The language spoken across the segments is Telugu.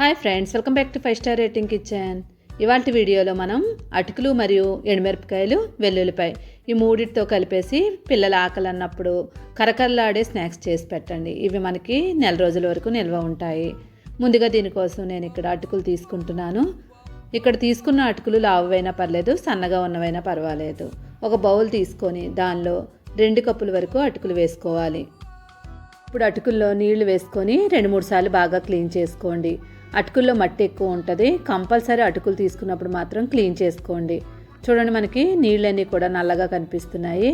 Hi friends welcome back to five star rating kitchen. ఇవాళ వీడియోలో మనం అటుకులు మరియు ఎండుమిరపకాయలు వెల్లుల్లిపాయ ఈ మూడిటితో కలిపేసి పిల్లల ఆకలి అన్నప్పుడు కరకరలాడే స్నాక్స్ చేసి పెట్టండి. ఇవి మనకి నెల రోజుల వరకు నిల్వ ఉంటాయి. ముందుగా దీనికోసం నేను ఇక్కడ అటుకులు తీసుకుంటున్నాను. ఇక్కడ తీసుకున్న అటుకులు లావువైనా పర్లేదు సన్నగా ఉన్నవైనా పర్వాలేదు. ఒక బౌల్ తీసుకొని దానిలో రెండు కప్పుల వరకు అటుకులు వేసుకోవాలి. ఇప్పుడు అటుకుల్లో నీళ్ళు వేసుకొని రెండు మూడు సార్లు బాగా క్లీన్ చేసుకోండి. అటుకుల్లో మట్టి ఎక్కువ ఉంటుంది. కంపల్సరీ అటుకులు తీసుకున్నప్పుడు మాత్రం క్లీన్ చేసుకోండి. చూడండి మనకి నీళ్ళన్నీ కూడా నల్లగా కనిపిస్తున్నాయి.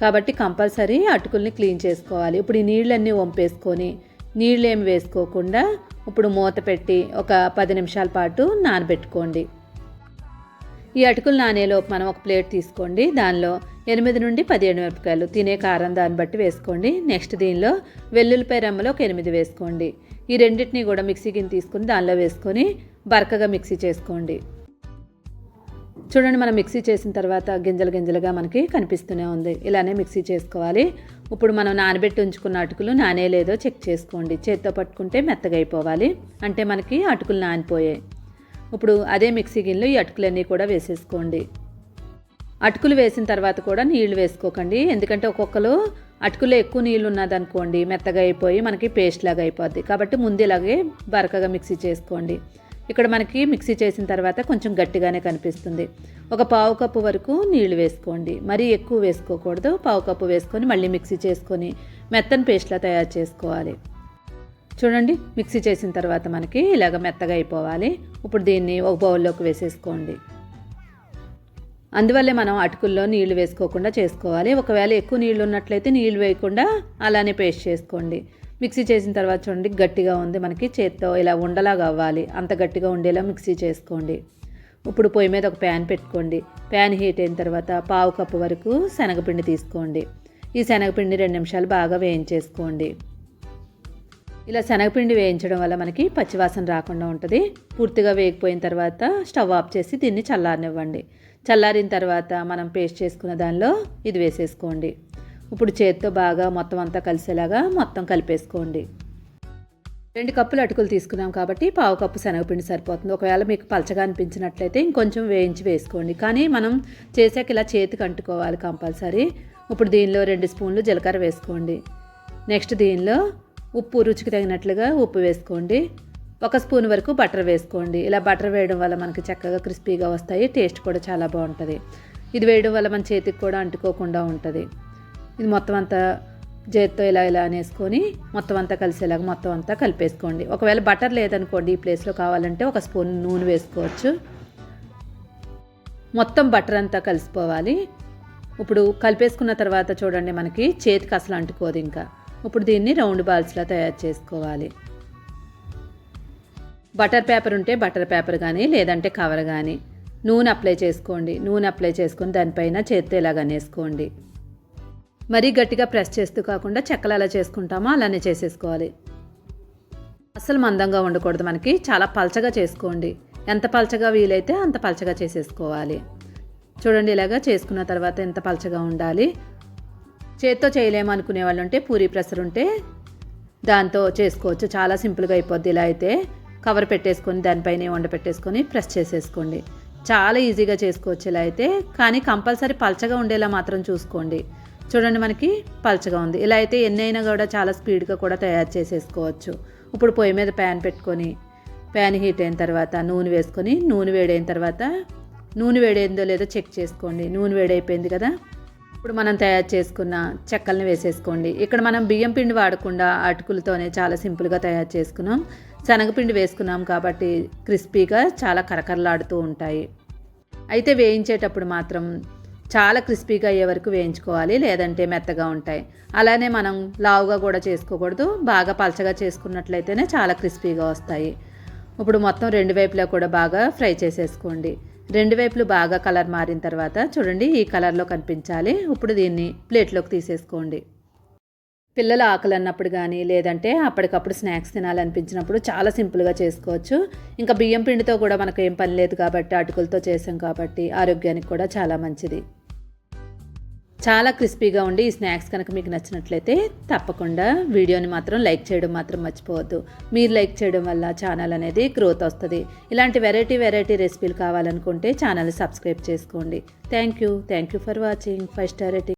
కాబట్టి కంపల్సరీ అటుకుల్ని క్లీన్ చేసుకోవాలి. ఇప్పుడు ఈ నీళ్ళన్నీ వంపేసుకొని నీళ్ళు ఏమి వేసుకోకుండా ఇప్పుడు మూత పెట్టి ఒక పది నిమిషాల పాటు నానబెట్టుకోండి. ఈ అటుకులు నానేలోపు మనం ఒక ప్లేట్ తీసుకోండి. దానిలో ఎనిమిది నుండి పదిహేను మిరపకాయలు. తినే కారం దాన్ని బట్టి వేసుకోండి. నెక్స్ట్ దీనిలో వెల్లుల్లిపాయ రెమ్మలు ఒక ఎనిమిది వేసుకోండి. ఈ రెండింటిని కూడా మిక్సీ కింద తీసుకుని దానిలో వేసుకొని బరకగా మిక్సీ చేసుకోండి. చూడండి మనం మిక్సీ చేసిన తర్వాత గింజలు గింజలుగా మనకి కనిపిస్తూనే ఉంది. ఇలానే మిక్సీ చేసుకోవాలి. ఇప్పుడు మనం నానబెట్టి ఉంచుకున్న అటుకులు నానేలేదో చెక్ చేసుకోండి. చేత్తో పట్టుకుంటే మెత్తగా అయిపోవాలి. అంటే మనకి అటుకులు నానిపోయాయి. ఇప్పుడు అదే మిక్సీ గిన్నెలో ఈ అటుకులన్నీ కూడా వేసేసుకోండి. అటుకులు వేసిన తర్వాత కూడా నీళ్ళు వేసుకోకండి. ఎందుకంటే ఒక్కొక్కరు అటుకులో ఎక్కువ నీళ్ళు ఉన్నదనుకోండి మెత్తగా అయిపోయి మనకి పేస్ట్ లాగా అయిపోద్ది. కాబట్టి ముందు ఇలాగే బరకగా మిక్సీ చేసుకోండి. ఇక్కడ మనకి మిక్సీ చేసిన తర్వాత కొంచెం గట్టిగానే కనిపిస్తుంది. ఒక పావు కప్పు వరకు నీళ్ళు వేసుకోండి. మరీ ఎక్కువ వేసుకోకూడదు. పావు కప్పు వేసుకొని మళ్ళీ మిక్సీ చేసుకొని మెత్తని పేస్ట్లా తయారు చేసుకోవాలి. చూడండి మిక్సీ చేసిన తర్వాత మనకి ఇలాగ మెత్తగా అయిపోవాలి. ఇప్పుడు దీన్ని ఒక బౌల్లోకి వేసేసుకోండి. అందువల్లే మనం అటుకుల్లో నీళ్ళు వేసుకోకుండా చేసుకోవాలి. ఒకవేళ ఎక్కువ నీళ్ళు ఉన్నట్లయితే నీళ్ళు వేయకుండా అలానే పేస్ట్ చేసుకోండి. మిక్సీ చేసిన తర్వాత చూడండి గట్టిగా ఉంది మనకి చేత్తో ఇలా ఉండలాగా అవ్వాలి. అంత గట్టిగా ఉండేలా మిక్సీ చేసుకోండి. ఇప్పుడు పొయ్యి మీద ఒక ప్యాన్ పెట్టుకోండి. ప్యాన్ హీట్ అయిన తర్వాత పావు కప్పు వరకు శనగపిండి తీసుకోండి. ఈ శనగపిండి రెండు నిమిషాలు బాగా వేయించేసుకోండి. ఇలా శనగపిండి వేయించడం వల్ల మనకి పచ్చివాసన రాకుండా ఉంటుంది. పూర్తిగా వేగిపోయిన తర్వాత స్టవ్ ఆఫ్ చేసి దీన్ని చల్లారనివ్వండి. చల్లారిన తర్వాత మనం పేస్ట్ చేసుకున్న దానిలో ఇది వేసేసుకోండి. ఇప్పుడు చేతితో బాగా మొత్తం అంతా కలిసేలాగా మొత్తం కలిపేసుకోండి. రెండు కప్పులు అటుకులు తీసుకున్నాం కాబట్టి పావు కప్పు శనగపిండి సరిపోతుంది. ఒకవేళ మీకు పలచగా అనిపించినట్లయితే ఇంకొంచెం వేయించి వేసుకోండి. కానీ మనం చేసాక ఇలా చేతికి అంటుకోవాలి కంపల్సరీ. ఇప్పుడు దీనిలో రెండు స్పూన్లు జీలకర్ర వేసుకోండి. నెక్స్ట్ దీనిలో ఉప్పు రుచికి తగినట్లుగా ఉప్పు వేసుకోండి. ఒక స్పూన్ వరకు బటర్ వేసుకోండి. ఇలా బటర్ వేయడం వల్ల మనకి చక్కగా క్రిస్పీగా వస్తాయి. టేస్ట్ కూడా చాలా బాగుంటుంది. ఇది వేయడం వల్ల మన చేతికి కూడా అంటుకోకుండా ఉంటుంది. ఇది మొత్తం అంతా చేతితో ఇలా ఇలా అనేసుకొని మొత్తం అంతా కలిసేలాగా మొత్తం అంతా కలిపేసుకోండి. ఒకవేళ బటర్ లేదనుకోండి ఈ ప్లేస్లో కావాలంటే ఒక స్పూన్ నూనె వేసుకోవచ్చు. మొత్తం బటర్ అంతా కలిసిపోవాలి. ఇప్పుడు కలిపేసుకున్న తర్వాత చూడండి మనకి చేతికి అసలు అంటుకోదు ఇంకా. ఇప్పుడు దీన్ని రౌండ్ బాల్స్లా తయారు చేసుకోవాలి. బటర్ పేపర్ ఉంటే బటర్ పేపర్ కానీ లేదంటే కవర్ కానీ నూనె అప్లై చేసుకోండి. నూనె అప్లై చేసుకొని దానిపైన చేత్తో ఇలాగ అనేసుకోండి. మరీ గట్టిగా ప్రెస్ చేస్తూ కాకుండా చెక్కలు ఎలా చేసుకుంటామో? అలానే చేసేసుకోవాలి. అసలు మందంగా ఉండకూడదు మనకి. చాలా పలచగా చేసుకోండి. ఎంత పలచగా వీలైతే అంత పలచగా చేసేసుకోవాలి. చూడండి ఇలాగా చేసుకున్న తర్వాత ఎంత పలచగా ఉండాలి. చేత్తో చేయలేము అనుకునే వాళ్ళు ఉంటే పూరీ ప్రెసర్ ఉంటే దాంతో చేసుకోవచ్చు. చాలా సింపుల్గా అయిపోద్ది ఇలా అయితే. కవర్ పెట్టేసుకొని దానిపైన వండ పెట్టేసుకొని ప్రెస్ చేసేసుకోండి. చాలా ఈజీగా చేసుకోవచ్చు ఇలా అయితే కానీ కంపల్సరీ పల్చగా ఉండేలా మాత్రం చూసుకోండి. చూడండి మనకి పల్చగా ఉంది. ఇలా అయితే ఎన్నైనా కూడా చాలా స్పీడ్గా కూడా తయారు చేసేసుకోవచ్చు. ఇప్పుడు పొయ్యి మీద ప్యాన్ పెట్టుకొని ప్యాన్ హీట్ అయిన తర్వాత నూనె వేసుకొని నూనె వేడైన తర్వాత నూనె వేడైందో లేదో చెక్ చేసుకోండి. నూనె వేడైపోయింది కదా? ఇప్పుడు మనం తయారు చేసుకున్న చెక్కల్ని వేసేసుకోండి. ఇక్కడ మనం బియ్యం పిండి వాడకుండా అటుకులతోనే చాలా సింపుల్గా తయారు చేసుకున్నాం. శనగపిండి వేసుకున్నాం కాబట్టి క్రిస్పీగా చాలా కరకరలాడుతూ ఉంటాయి. అయితే వేయించేటప్పుడు మాత్రం చాలా క్రిస్పీగా అయ్యే వరకు వేయించుకోవాలి లేదంటే మెత్తగా ఉంటాయి. అలానే మనం లావుగా కూడా చేసుకోకూడదు బాగా పలచగా చేసుకున్నట్లయితేనే చాలా క్రిస్పీగా వస్తాయి. ఇప్పుడు మొత్తం రెండు వైపులా కూడా బాగా ఫ్రై చేసేసుకోండి. రెండు వైపులు బాగా కలర్ మారిన తర్వాత చూడండి ఈ కలర్లో కనిపించాలి. ఇప్పుడు దీన్ని ప్లేట్లోకి తీసేసుకోండి. పిల్లలు ఆకలి అన్నప్పుడు కానీ లేదంటే అప్పటికప్పుడు స్నాక్స్ తినాలనిపించినప్పుడు చాలా సింపుల్గా చేసుకోవచ్చు. ఇంకా బియ్యం పిండితో కూడా మనకు ఏం పని లేదు కాబట్టి అటుకులతో చేసాం కాబట్టి ఆరోగ్యానికి కూడా చాలా మంచిది. చాలా క్రిస్పీగా ఉండి ఈ స్నాక్స్ కనుక మీకు నచ్చినట్లయితే తప్పకుండా వీడియోని మాత్రం లైక్ చేయడం మాత్రం మర్చిపోవద్దు. మీరు లైక్ చేయడం వల్ల ఛానల్ అనేది గ్రోత్ వస్తుంది. ఇలాంటి వెరైటీ వెరైటీ రెసిపీలు కావాలనుకుంటే ఛానల్ సబ్స్క్రైబ్ చేసుకోండి. Thank you thank you for watching. Five star rating.